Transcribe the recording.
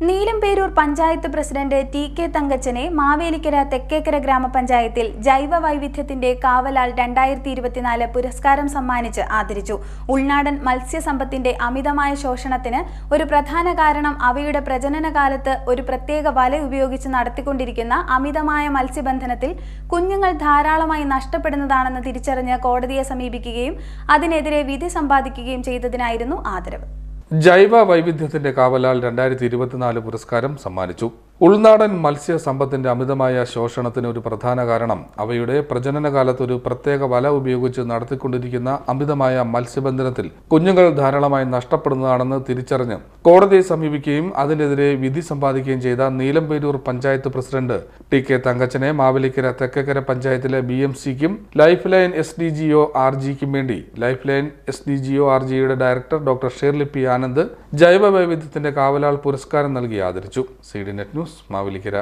Neelamperoor panchayat president T K തങ്കച്ചനെ Mavelikkara Thekkekara ഗ്രാമപഞ്ചായത്തിൽ ജൈവ വൈവിധ്യത്തിന്റെ കാവലാൽ രണ്ടായിരത്തി ഇരുപത്തിനാല് പുരസ്കാരം സമ്മാനിച്ച് ആദരിച്ചു. ഉൾനാടൻ മത്സ്യസമ്പത്തിന്റെ അമിതമായ ശോഷണത്തിന് ഒരു പ്രധാന കാരണം അവയുടെ പ്രജനനകാലത്ത് ഒരു പ്രത്യേക വല ഉപയോഗിച്ച് നടത്തിക്കൊണ്ടിരിക്കുന്ന അമിതമായ മത്സ്യബന്ധനത്തിൽ കുഞ്ഞുങ്ങൾ ധാരാളമായി നഷ്ടപ്പെടുന്നതാണെന്ന് തിരിച്ചറിഞ്ഞ് കോടതിയെ സമീപിക്കുകയും അതിനെതിരെ വിധി സമ്പാദിക്കുകയും ചെയ്തതിനായിരുന്നു ആദരവ്. ജൈവ വൈവിധ്യത്തിന്റെ കാവലാൽ രണ്ടായിരത്തി ഇരുപത്തിനാല് പുരസ്കാരം സമ്മാനിച്ചു. ഉൾനാടൻ മത്സ്യ സമ്പത്തിന്റെ അമിതമായ ശോഷണത്തിന് ഒരു പ്രധാന കാരണം. അവയുടെ പ്രജനനകാലത്ത് ഒരു പ്രത്യേക വല ഉപയോഗിച്ച് നടത്തിക്കൊണ്ടിരിക്കുന്ന അമിതമായ മത്സ്യബന്ധനത്തിൽ കുഞ്ഞുങ്ങൾ ധാരാളമായി നഷ്ടപ്പെടുന്നതാണെന്ന് തിരിച്ചറിഞ്ഞ് കോടതിയെ സമീപിക്കുകയും അതിനെതിരെ വിധി സമ്പാദിക്കുകയും ചെയ്ത Neelamperoor panchayat president T K തങ്കച്ചനെ Mavelikkara Thekkekkara പഞ്ചായത്തിലെ B M സിക്കും life line S D G O R ജിക്കും വേണ്ടി. Life line S D G O R ജിയുടെ director doctor Shirley P Anand ജൈവ വൈവിധ്യത്തിന്റെ കാവലാൾ പുരസ്കാരം നൽകി ആദരിച്ചു. C D net news Mavelikkara.